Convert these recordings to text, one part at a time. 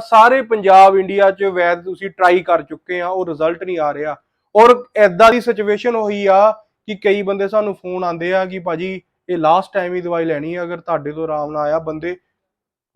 ਸਾਰੇ ਪੰਜਾਬ ਇੰਡੀਆ 'ਚ ਵੈਦ ਤੁਸੀਂ ਟਰਾਈ ਕਰ ਚੁੱਕੇ ਆ, ਉਹ ਰਿਜ਼ਲਟ ਨਹੀਂ ਆ ਰਿਹਾ। ਔਰ ਐਦਾਂ ਦੀ ਸਿਚੁਏਸ਼ਨ ਹੋਈ ਆ ਕਿ ਕਈ ਬੰਦੇ ਸਾਨੂੰ ਫੋਨ ਆਉਂਦੇ ਆ ਕਿ ਭਾਜੀ ਇਹ ਲਾਸਟ ਟਾਈਮ ਹੀ ਦਵਾਈ ਲੈਣੀ ਹੈ ਅਗਰ ਤੁਹਾਡੇ ਤੋਂ ਆਰਾਮ ਨਾ ਆਇਆ ਬੰਦੇ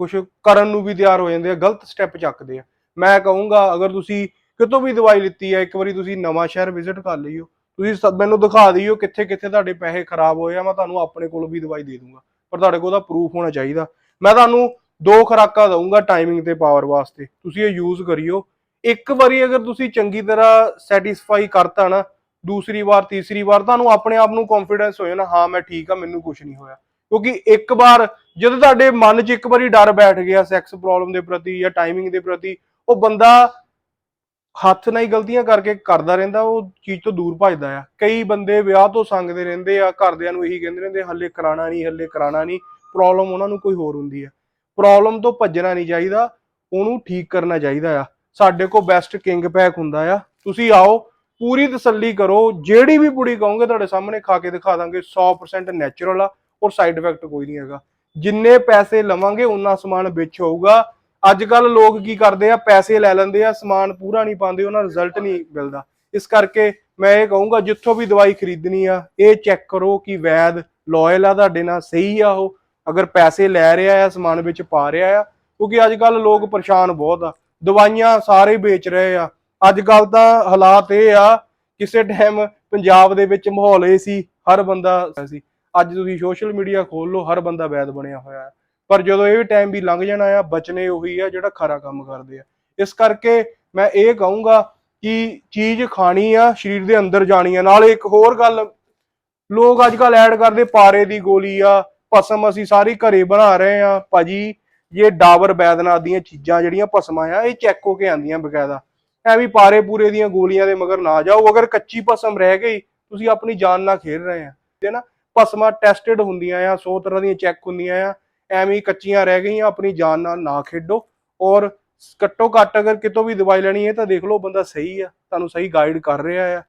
ਕੁਝ ਕਰਨ ਨੂੰ ਵੀ ਤਿਆਰ ਹੋ ਜਾਂਦੇ ਆ, ਗਲਤ ਸਟੈਪ ਚੱਕਦੇ ਆ। ਮੈਂ ਕਹੂੰਗਾ, ਅਗਰ ਤੁਸੀਂ ਕਿਤੋਂ ਵੀ ਦਵਾਈ ਲਿੱਤੀ ਹੈ ਇੱਕ ਵਾਰੀ ਤੁਸੀਂ ਨਵਾਂ ਸ਼ਹਿਰ ਵਿਜ਼ਿਟ ਕਰ ਲਈਓ ਤੁਸੀਂ ਸਭ ਮੈਨੂੰ ਦਿਖਾ ਦਿਓ ਕਿੱਥੇ ਕਿੱਥੇ ਤੁਹਾਡੇ ਪੈਸੇ ਖਰਾਬ ਹੋਏ ਆ, ਮੈਂ ਤੁਹਾਨੂੰ ਆਪਣੇ ਕੋਲ ਵੀ ਦਵਾਈ ਦੇ ਦੂੰਗਾ, ਪਰ ਤੁਹਾਡੇ ਕੋਲ ਉਹਦਾ ਪ੍ਰੂਫ ਹੋਣਾ ਚਾਹੀਦਾ। ਮੈਂ ਤੁਹਾਨੂੰ ਦੋ ਖੁਰਾਕਾਂ ਦਊਂਗਾ ਟਾਈਮਿੰਗ ਤੇ ਪਾਵਰ ਵਾਸਤੇ। ਤੁਸੀਂ ਇਹ ਯੂਜ਼ ਕਰਿਓ। ਇੱਕ ਵਾਰੀ ਅਗਰ ਤੁਸੀਂ ਚੰਗੀ ਤਰ੍ਹਾਂ ਸੈਟੀਸਫਾਈ ਕਰਤਾ ਨਾ, ਦੂਸਰੀ ਵਾਰ, ਤੀਸਰੀ ਵਾਰ ਤੁਹਾਨੂੰ ਆਪਣੇ ਆਪ ਨੂੰ ਕੌਨਫੀਡੈਂਸ ਹੋ ਜਾਣਾ, ਹਾਂ, ਮੈਂ ਠੀਕ ਆ, ਮੈਨੂੰ ਕੁਝ ਨਹੀਂ ਹੋਇਆ। ਕਿਉਂਕਿ ਇੱਕ ਵਾਰ ਜਦੋਂ ਤੁਹਾਡੇ ਮਨ 'ਚ ਇੱਕ ਵਾਰੀ ਡਰ ਬੈਠ ਗਿਆ ਸੈਕਸ ਪ੍ਰੋਬਲਮ ਦੇ ਪ੍ਰਤੀ ਜਾਂ ਟਾਈਮਿੰਗ ਦੇ ਪ੍ਰਤੀ, ਉਹ ਬੰਦਾ ਹੱਥ ਨਾਲ ਹੀ ਗਲਤੀਆਂ ਕਰਕੇ ਕਰਦਾ ਰਹਿੰਦਾ, ਉਹ ਚੀਜ਼ ਤੋਂ ਦੂਰ ਭੱਜਦਾ ਆ। ਕਈ ਬੰਦੇ ਵਿਆਹ ਤੋਂ ਸੰਗਦੇ ਰਹਿੰਦੇ ਆ, ਘਰਦਿਆਂ ਨੂੰ ਇਹੀ ਕਹਿੰਦੇ ਰਹਿੰਦੇ, ਹੱਲੇ ਕਰਾਣਾ ਨਹੀਂ, ਹੱਲੇ ਕਰਾਣਾ ਨਹੀਂ ਪ੍ਰੋਬਲਮ ਉਹਨਾਂ ਨੂੰ ਕੋਈ ਹੋਰ ਹੁੰਦੀ ਆ। ਪ੍ਰੋਬਲਮ ਤੋਂ ਭੱਜਣਾ ਨਹੀਂ ਚਾਹੀਦਾ, ਉਹਨੂੰ ਠੀਕ ਕਰਨਾ ਚਾਹੀਦਾ ਆ। ਸਾਡੇ ਕੋਲ ਬੈਸਟ ਕਿੰਗ ਪੈਕ ਹੁੰਦਾ ਆ। ਤੁਸੀਂ ਆਓ, ਪੂਰੀ ਤਸੱਲੀ ਕਰੋ, ਜਿਹੜੀ ਵੀ ਪੁੜੀ ਕਹੋਗੇ ਤੁਹਾਡੇ ਸਾਹਮਣੇ ਖਾ ਕੇ ਦਿਖਾ ਦਾਂਗੇ 100% ਨੈਚੁਰਲ ਆ ਔਰ ਸਾਈਡ ਇਫੈਕਟ ਕੋਈ ਨਹੀਂ ਹੈਗਾ। ਜਿੰਨੇ ਪੈਸੇ ਲਵਾਂਗੇ ਉਨਾ ਸਮਾਨ ਵਿੱਚ ਹੋਊਗਾ। ਅੱਜ ਕੱਲ ਲੋਕ ਕੀ ਕਰਦੇ ਆ, ਪੈਸੇ ਲੈ ਲੈਂਦੇ ਆ, ਸਮਾਨ ਪੂਰਾ ਨਹੀਂ ਪਾਉਂਦੇ, ਉਹਨਾਂ ਰਿਜ਼ਲਟ ਨਹੀਂ ਮਿਲਦਾ। ਇਸ ਕਰਕੇ ਮੈਂ ਇਹ ਕਹੂੰਗਾ, ਜਿੱਥੋਂ ਵੀ ਦਵਾਈ ਖਰੀਦਣੀ ਆ, ਇਹ ਚੈੱਕ ਕਰੋ ਕਿ ਵੈਦ ਲਾਇਲ ਆ, ਤੁਹਾਡੇ ਨਾਲ ਸਹੀ ਆ ਉਹ। ਅਗਰ ਪੈਸੇ ਲੈ ਰਿਹਾ ਆ, ਸਮਾਨ ਵਿੱਚ ਪਾ ਰਿਹਾ ਆ, ਕਿਉਂਕਿ ਅੱਜ ਕੱਲ ਲੋਕ ਪਰੇਸ਼ਾਨ ਬਹੁਤ ਆ। ਦਵਾਈਆਂ ਸਾਰੇ ਵੇਚ ਰਹੇ ਆ। ਅੱਜ ਕੱਲ ਤਾਂ ਹਾਲਾਤ ਇਹ ਆ, ਕਿਸੇ ਟਾਈਮ ਪੰਜਾਬ ਦੇ ਵਿੱਚ ਮਾਹੌਲ ਇਹ ਸੀ, ਹਰ ਬੰਦਾ ਸੀ। ਅੱਜ ਤੁਸੀਂ ਸੋਸ਼ਲ ਮੀਡੀਆ ਖੋਲ ਲਓ, ਹਰ ਬੰਦਾ ਵੈਦ ਬਣਿਆ ਹੋਇਆ ਪਰ ਜਦੋਂ ਇਹ ਟਾਈਮ ਵੀ ਲੰਘ ਜਾਣਾ ਆ, ਬਚਨੇ ਉਹੀ ਆ ਜਿਹੜਾ ਖਰਾ ਕੰਮ ਕਰਦੇ ਆ। ਇਸ ਕਰਕੇ ਮੈਂ ਇਹ ਕਹੂੰਗਾ ਕਿ ਚੀਜ਼ ਖਾਣੀ ਆ, ਸਰੀਰ ਦੇ ਅੰਦਰ ਜਾਣੀ ਆ। ਨਾਲੇ ਇੱਕ ਹੋਰ ਗੱਲ, ਲੋਕ ਅੱਜ ਕੱਲ ਐਡ ਕਰਦੇ, ਪਾਰੇ ਦੀ ਗੋਲੀ ਆ ਭਸਮ ਅਸੀਂ ਸਾਰੀ ਘਰੇ ਬਣਾ ਰਹੇ ਆ ਭਾਜੀ ਇਹ ਡਾਬਰ ਬੈਦਨਾਥ ਦੀਆਂ ਚੀਜ਼ਾਂ ਜਿਹੜੀਆਂ ਭਸਮਾਂ ਆ, ਇਹ ਚੈੱਕ ਹੋ ਕੇ ਆਂਦੀਆਂ ਬਕਾਇਦਾ। ਐਵੇਂ ਪਾਰੇ ਪੂਰੇ ਦੀਆਂ ਗੋਲੀਆਂ ਦੇ ਮਗਰ ਨਾ ਜਾਓ। ਅਗਰ ਕੱਚੀ ਭਸਮ ਰਹਿ ਗਈ, ਤੁਸੀਂ ਆਪਣੀ ਜਾਨ ਨਾਲ ਖੇਡ ਰਹੇ ਆ। ਤੇ ਨਾ, ਭਸਮਾਂ ਟੈਸਟਡ ਹੁੰਦੀਆਂ ਆ 100 ਤਰ੍ਹਾਂ ਦੀਆਂ ਚੈੱਕ ਹੁੰਦੀਆਂ ਆ। ਐਵੇਂ ਕੱਚੀਆਂ ਰਹਿ ਗਈਆਂ, ਆਪਣੀ ਜਾਨ ਨਾਲ ਨਾ ਖੇਡੋ। ਔਰ ਘੱਟੋ ਘੱਟ ਅਗਰ ਕਿਤੋਂ ਵੀ ਦਵਾਈ ਲੈਣੀ ਹੈ, ਤਾਂ ਦੇਖ ਲਓ, ਬੰਦਾ ਸਹੀ ਆ। ਤੁਹਾਨੂੰ ਸਹੀ ਗਾਈਡ ਕਰ ਰਿਹਾ ਆ।